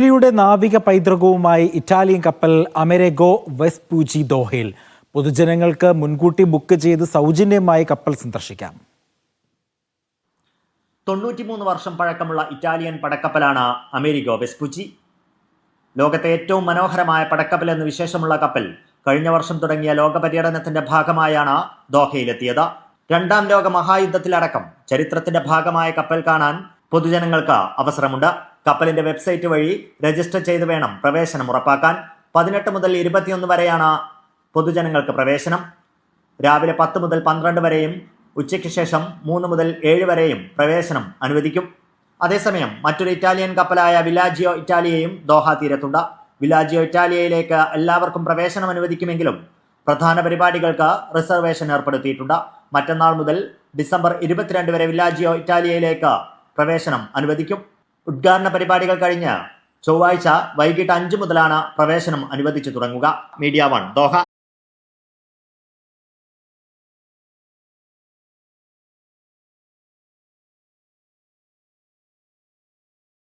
ഇറ്റലിയുടെ നാവിക പൈതൃകവുമായി ഇറ്റാലിയൻ കപ്പൽ അമെരഗോ വെസ്പൂജി ദോഹയിൽ. പൊതുജനങ്ങൾക്ക് മുൻകൂട്ടി ബുക്ക് ചെയ്ത് സൗജന്യമായി കപ്പൽ സന്ദർശിക്കാം. തൊണ്ണൂറ്റിമൂന്ന് വർഷം പഴക്കമുള്ള ഇറ്റാലിയൻ പടക്കപ്പലാണ് അമേരിഗോ വെസ്പുച്ചി ലോകത്തെ ഏറ്റവും മനോഹരമായ പടക്കപ്പൽ എന്ന് വിശേഷമുള്ള കപ്പൽ കഴിഞ്ഞ വർഷം തുടങ്ങിയ ലോക പര്യടനത്തിന്റെ ഭാഗമായാണ് ദോഹയിലെത്തിയത്. രണ്ടാം ലോക മഹായുദ്ധത്തിലടക്കം ചരിത്രത്തിന്റെ ഭാഗമായ കപ്പൽ കാണാൻ പൊതുജനങ്ങൾക്ക് അവസരമുണ്ട്. കപ്പലിന്റെ വെബ്സൈറ്റ് വഴി രജിസ്റ്റർ ചെയ്ത് വേണം പ്രവേശനം ഉറപ്പാക്കാൻ. പതിനെട്ട് മുതൽ ഇരുപത്തിയൊന്ന് വരെയാണ് പൊതുജനങ്ങൾക്ക് പ്രവേശനം. രാവിലെ പത്ത് മുതൽ പന്ത്രണ്ട് വരെയും ഉച്ചയ്ക്ക് ശേഷം മൂന്ന് മുതൽ ഏഴ് വരെയും പ്രവേശനം അനുവദിക്കും. അതേസമയം മറ്റൊരു ഇറ്റാലിയൻ കപ്പലായ വിലാജിയോ ഇറ്റാലിയയും ദോഹ തീരത്തുണ്ട്. വിലാജിയോ ഇറ്റാലിയയിലേക്ക് എല്ലാവർക്കും പ്രവേശനം അനുവദിക്കുമെങ്കിലും പ്രധാന പരിപാടികൾക്ക് റിസർവേഷൻ ഏർപ്പെടുത്തിയിട്ടുണ്ട്. മറ്റന്നാൾ മുതൽ ഡിസംബർ ഇരുപത്തിരണ്ട് വരെ വില്ലാജിയോ ഇറ്റാലിയയിലേക്ക് പ്രവേശനം അനുവദിക്കും. ഉദ്ഘാടന പരിപാടികൾ കഴിഞ്ഞ് ചൊവ്വാഴ്ച വൈകിട്ട് അഞ്ചു മുതലാണ് പ്രവേശനം അനുവദിച്ചു തുടങ്ങുക. Media One Doha.